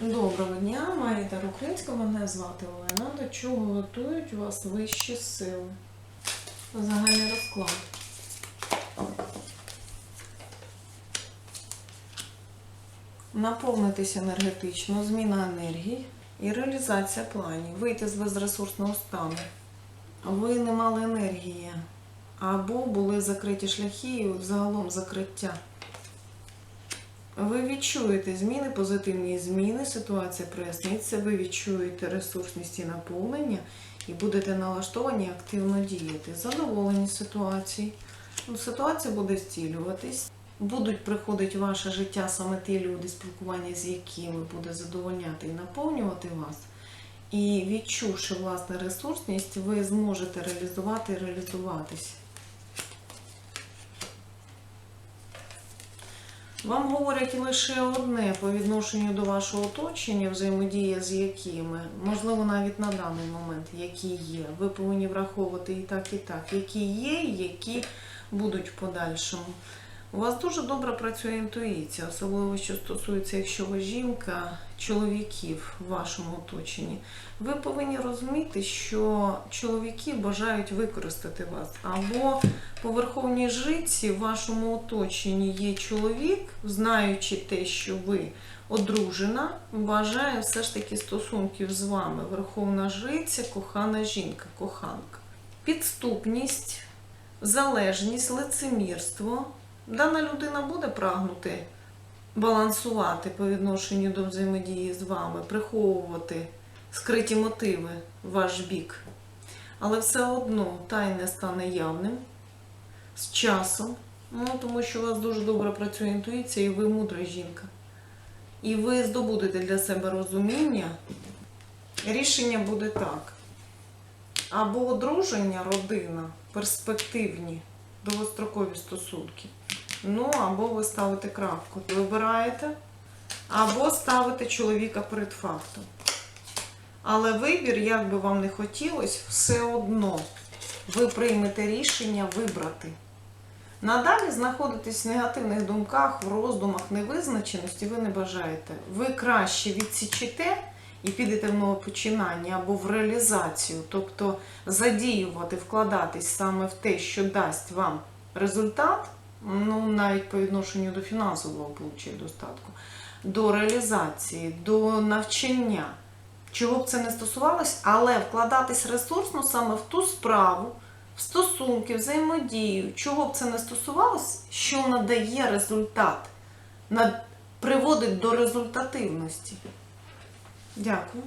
Доброго дня, Маїта Рухинська, мене звати Олена. До чого готують вас вищі сили? Загальний розклад. Наповнитись енергетично, зміна енергії і реалізація планів. Вийти з безресурсного стану. Ви не мали енергії, або були закриті шляхи і взагалом закриття. Ви відчуєте зміни, позитивні зміни, ситуація проясниться, ви відчуєте ресурсність і наповнення і будете налаштовані активно діяти. Задоволені ситуацією. Ну, Ситуація буде зцілюватись. Будуть приходити в ваше життя саме ті люди, спілкування з якими буде задовольняти і наповнювати вас. І відчувши власне ресурсність, ви зможете реалізувати і реалізуватись. Вам говорять лише одне по відношенню до вашого оточення, взаємодія з якими, можливо, навіть на даний момент, які є. Ви повинні враховувати і так, і так, які є, які будуть в подальшому. У вас дуже добре працює інтуїція, особливо що стосується, якщо ви жінка, чоловіків в вашому оточенні. Ви повинні розуміти, що чоловіки бажають використати вас. Або по верховній житті в вашому оточенні є чоловік, знаючи те, що ви одружена, бажає все ж таки стосунків з вами. Верховна жриця, кохана жінка, коханка. Підступність, залежність, лицемірство. Дана людина буде прагнути балансувати по відношенню до взаємодії з вами, приховувати скриті мотиви в ваш бік. Але все одно тайне стане явним з часом, ну, тому що у вас дуже добре працює інтуїція, і ви мудра жінка. І ви здобудете для себе розуміння. Рішення буде так. Або одруження, родина, перспективні, довгострокові стосунки. Ну, або ви ставите крапку. Вибираєте, або ставите чоловіка перед фактом. Але вибір, як би вам не хотілося, все одно ви приймете рішення вибрати. Надалі знаходитесь в негативних думках, в роздумах невизначеності, ви не бажаєте. Ви краще відсічите і підете в нове починання або в реалізацію, тобто задіювати, вкладатись саме в те, що дасть вам результат, ну навіть по відношенню до фінансового получення достатку, до реалізації, до навчання. Чого б це не стосувалось, але вкладатись ресурсно саме в ту справу, в стосунки, взаємодію, чого б це не стосувалось, що надає результат, приводить до результативності. Дякую.